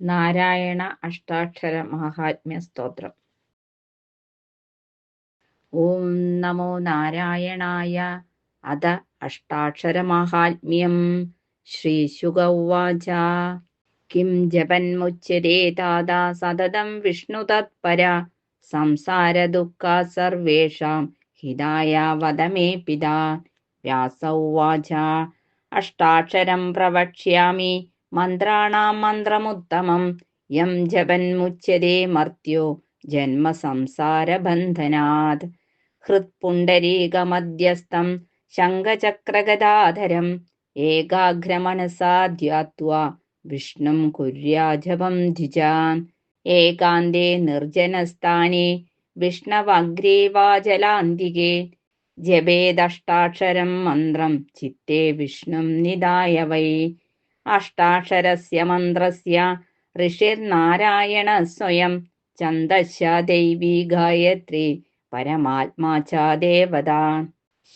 നാരായണ അഷ്ടാക്ഷര മഹാത്മ്യ സ്തോത്രം. ഓം നമോ നാരായണായ അത അഷ്ടാക്ഷരമാഹാത്മ്യം ശ്രീശുക ഉവാച കിം ജപന്മുച്ചരേ താതാ സതതം വിഷ്ണുതത്പര സംസാരദുഃഖ സർവേഷാം ഹിതായ വദ മേ പിതാ. വ്യാസ ഉവാച അഷ്ടാക്ഷരം പ്രവക്ഷ്യാമി. മന്ത്രാണാം മന്ത്രമുത്തമം. യം ജപന്മുച്യതേ മർത്യോ ജന്മസംസാരബന്ധനാത് ഹൃത്പുണ്ടരീകമധ്യസ്ഥം ശംഖചക്രഗദാധരം. ഏകാഗ്രമനസാ ധ്യാത്വാ വിഷ്ണും കുര്യാജപം ദ്വിജാൻ. ഏകാന്തേ നിർജനസ്ഥാനെ വിഷ്ണവഗ്രേ വാചലാന്തികേ ജപേദഷ്ടാക്ഷരം മന്ത്രം ചിത്തേ വിഷ്ണും നിദായ വൈ അഷ്ടാക്ഷരസ്യ മന്ത്രസ്യ ഋഷിർനാരായണ സ്വയം ഛന്ദശ ദൈവീ ഗായത്രി പരമാത്മാ ച ദേവത.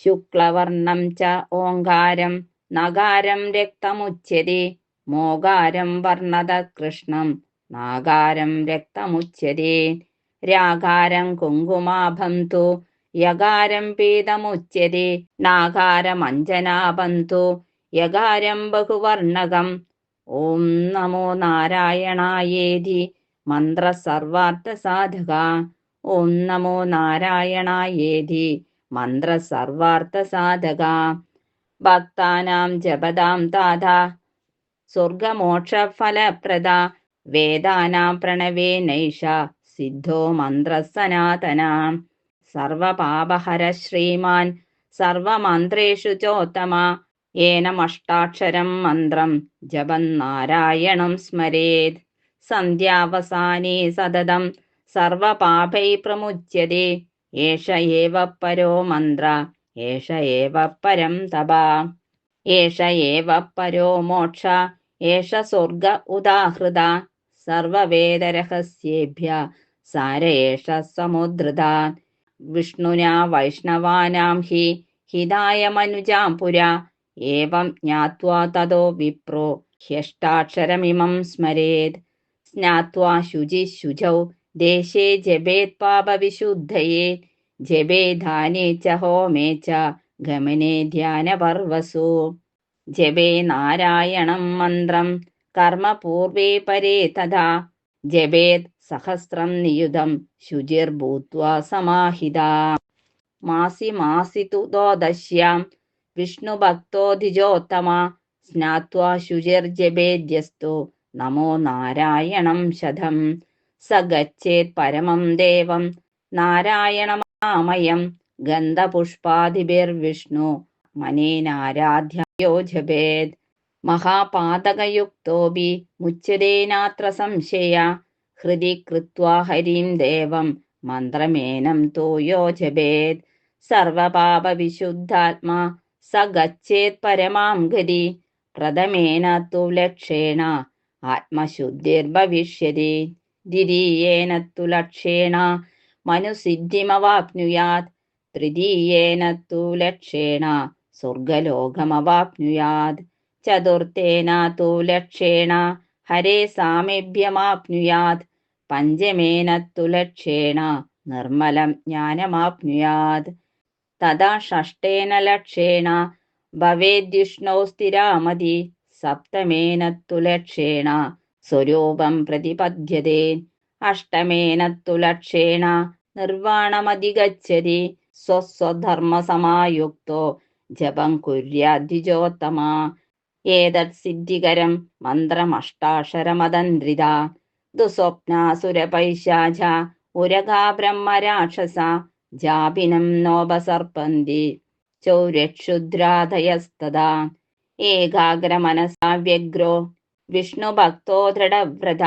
ശുക്ലവർണം ച ഓങ്കാരം നഗാരം രക്തമുച്യത്തെ മോകാരം വർണത കൃഷ്ണം നാകാരം രക്തമുച്യത്തെ രാകാരം കുങ്കുമാഭം തു യകാരം പീതമുച്യത്തെ നാകാരമഞ്ജനാഭം തു യകാരം ബഹുവർണകം ഓം നമോ നാരായണായേതി. മന്ത്ര സർവാർത്ഥ സാധക ഓം നമോ നാരായണായേതി. മന്ത്ര സർവാർത്ഥ സാധക ഭക്താനാം ജപതാം താത സ്വർഗമോക്ഷഫലപ്രദ. വേദാനാം പ്രണവേ നൈഷ. സിദ്ധോ മന്ത്ര സനാതന സർവപാപഹര ശ്രീമാൻ സർവമന്ത്രേഷു ചോത്തമ. ഏനമഷ്ടാക്ഷരം മന്ത്രം ജപം നാരായണം സ്മരേത്. സന്ധ്യാവസാനേ സതതം സർവപാപൈ പ്രമുച്യതേ. ഏഷ ഏവ പരോ മന്ത്ര ഏഷ ഏവ പരം തപ. ഏഷ ഏവ പരോ മോക്ഷ ഏഷ സ്വർഗ ഉദാഹൃത. സർവവേദരഹസ്യേഭ്യ സാര ഏഷ സമുദ്രത. വിഷ്ണുനാ വൈഷ്ണവാനാം ഹി ഹിതായ മനുജാം പുര ഏവം ജ്ഞാത്വാ തതോ വിപ്രോ ഹ്യഷ്ടാക്ഷരമിമം സ്മരേത്. സ്നാത്വാ ശുചി ശുചൗ ദേശേ ജപേത് പാപവിശുദ്ധയേ ജപേ ധാനേ ച ഹോമേ ച ഗമനേ ധ്യാനപർവസു. ജപേ നാരായണം മന്ത്രം കർമ്മ പൂർവേ പരേ തഥാ. ജപേത് സഹസ്രം നിയുതം ശുചിർഭൂത്വാ സമാഹിത. മാസി മാസി തു ദോദശ്യാം വിഷ്ണുഭക്തോധിജോത്തമ സ്നാത്വാ ശുചിർജപേദ്യസ്തു നമോ നാരായണം ശതം. സ ഗച്ഛേത് പരമം ദേവം. നാരായണമാമയം. ഗന്ധപുഷ്പാദിഭിർവിഷ്ണു. മനേനാരാധ്യയോ ജപേത് മഹാപാതകയുക്തോപി. മുച്യതേനാത്ര സംശയ. ഹൃദി കൃത്വാ ഹരിം ദേവം. മന്ത്രമേനം തോ യോ ജപേത് സർവപാപവിശുദ്ധാത്മാ. സ ഗച്ഛേത് പരമാം ഗതി പ്രഥമേന തു ലക്ഷേണ ആത്മശുദ്ധിർഭവിഷ്യതി ദ്വിതീയേന തു ലക്ഷേണ മനുസിദ്ധിമവാപ്നുയാത് തൃതീയേന തു ലക്ഷേണ സ്വർഗലോകമവാപ്നുയാത് ചതുർത്ഥേന തു ലക്ഷേണ ഹരേ സാമീപ്യമാപ്നുയാത് പഞ്ചമേന തു ലക്ഷേണ നിർമ്മലം ജ്ഞാനമാപ്നുയാത് തഥാ ഷഷ്ടേന ലക്ഷേണ. ഭവേദ്യുഷ്ണോ സ്ഥിരാമതി സപ്തമേന തു ലക്ഷേണ സ്വരൂപം പ്രതിപദ്യത്തെ അഷ്ടമേന തു ലക്ഷേണ നിർവാണമധിഗച്ഛതി. സ്വസ്വധർമ്മസമായുക്തോ. ജപം കുര്യാദ്വിജോത്തമ ഏതത് സിദ്ധികരം? മന്ത്രമഷ്ടാക്ഷരമതന്ത്രിത. ദുസ്വപ്നാസുരപൈശാച. ഉരകാ ബ്രഹ്മരാക്ഷസ ജാപിനം നോപസർപ്പന്തി ചൗരക്ഷുദ്രാധയസ്തദാ. ഏകാഗ്രമനസാ വ്യഗ്രോ വിഷ്ണുഭക്തോ ദൃഢവ്രത.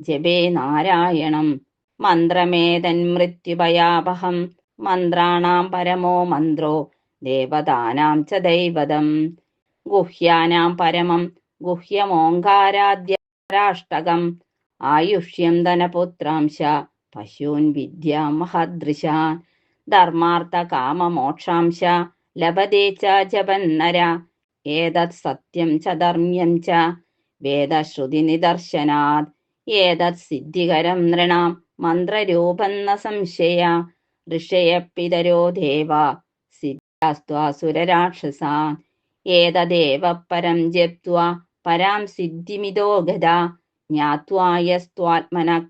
ജപേ നാരായണം. മന്ത്രമേതന്മൃത്യുഭയാപഹം മന്ത്രാണാം പരമോ മന്ത്രോ. ദേവതാനാം ച ദൈവതം. ഗുഹ്യാനാം പരമം. ഗുഹ്യമോങ്കാരാദ്യാഷ്ടകം ആയുഷ്യം ധനപുത്രാംശ. പശൂൻ വിദ്യാം മഹദൃശാൻ. ധർമാർത്ഥ കാമമോക്ഷാംശ ലഭതേ ച ജപന്നര. ഏതത് സത്യം ച ധർമ്മ്യം ച. വേദശ്രുതി നിദർശനാത്. ഏതത് സിദ്ധികരം നൃണാം. മന്ത്രരൂപന്ന സംശയ. ഋഷയപ്പിതരോ പിതരോ ദേവ. സിദ്ധാസ്ത്വാസുരരാക്ഷസാൻ ഏതദേവ പരം ജപ്ത്വാ. പരാം സിദ്ധിമിതോ ഗത ജ്ഞാത്വായസ്ത്വാത്മനഃ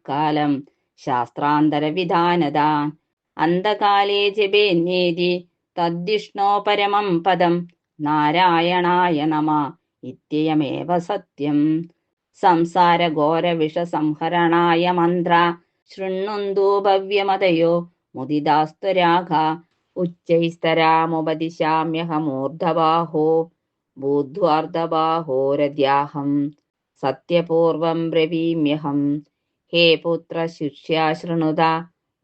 ശാസ്ത്രാന്തരവിധാനതാൻ അന്തകാലേ ജപേന്നേതി തദ്ദിഷ്ണോ പരമം പദം നാരായണായ നമ. ഇത്യയമേവ സത്യം. സംസാരഘോരവിഷസംഹരണായ മന്ത്ര. ശൃണ്വന്തു ഭവ്യമതയോ മുദിതാസ്ത്വരാഘ ഉച്ചൈസ്തരാമുപദിശാമ്യഹമൂർധബാഹോ ബൂദ്ധ്വാർദ്ധബാഹോരദ്യാഹം സത്യപൂർവം ബ്രവീമ്യഹം. ഹേ പുത്ര ശിഷ്യാ ശൃണുത.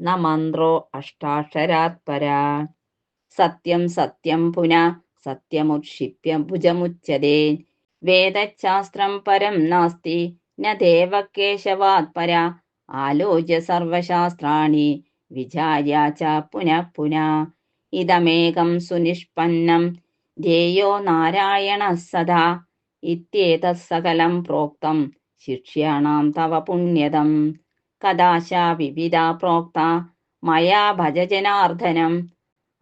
ന മന്ത്രോ അഷ്ടാക്ഷരാത്പരാ. സത്യം സത്യം പുന സത്യമുക്ഷിപ്യ ഭുജമുച്ചതേ. വേദശാസ്ത്രം പരം നാസ്തി ന ദേവകേശവാത് പര ആലോച്യ സർവശാസ്ത്രാണി വിചാര്യ ച പുനഃ പുന. ഇതമേകം സുനിഷ്പന്നം ധ്യേയോ നാരായണ സദാ. ഇത്യേതത് സകലം പ്രോക്തം ശിക്ഷ്യാണാം തവ പുണ്യതം. കഥാശാ വിവിധ പ്രോക്ത മയാ ഭജജനാർദ്ദനം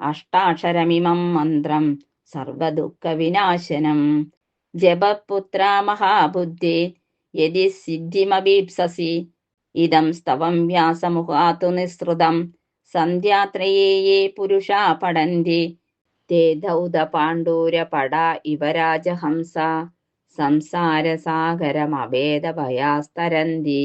അഷ്ടാക്ഷരമിമം മന്ത്രം സർവദുഃഖവിനാശനം. ജപപുത്ര മഹാബുദ്ധി യതി സിദ്ധിമഭീപ്സസി ഇതം സ്തവം വ്യാസമുഖാത്തു നിസ്സൃതം സന്ധ്യാത്രയേ യേ പുരുഷാ പഠന്തി തേ ദൗത പാണ്ഡൂര പട ഇവരാജഹംസ സംസാരസാഗരമവേദഭയാസ്തരന്തി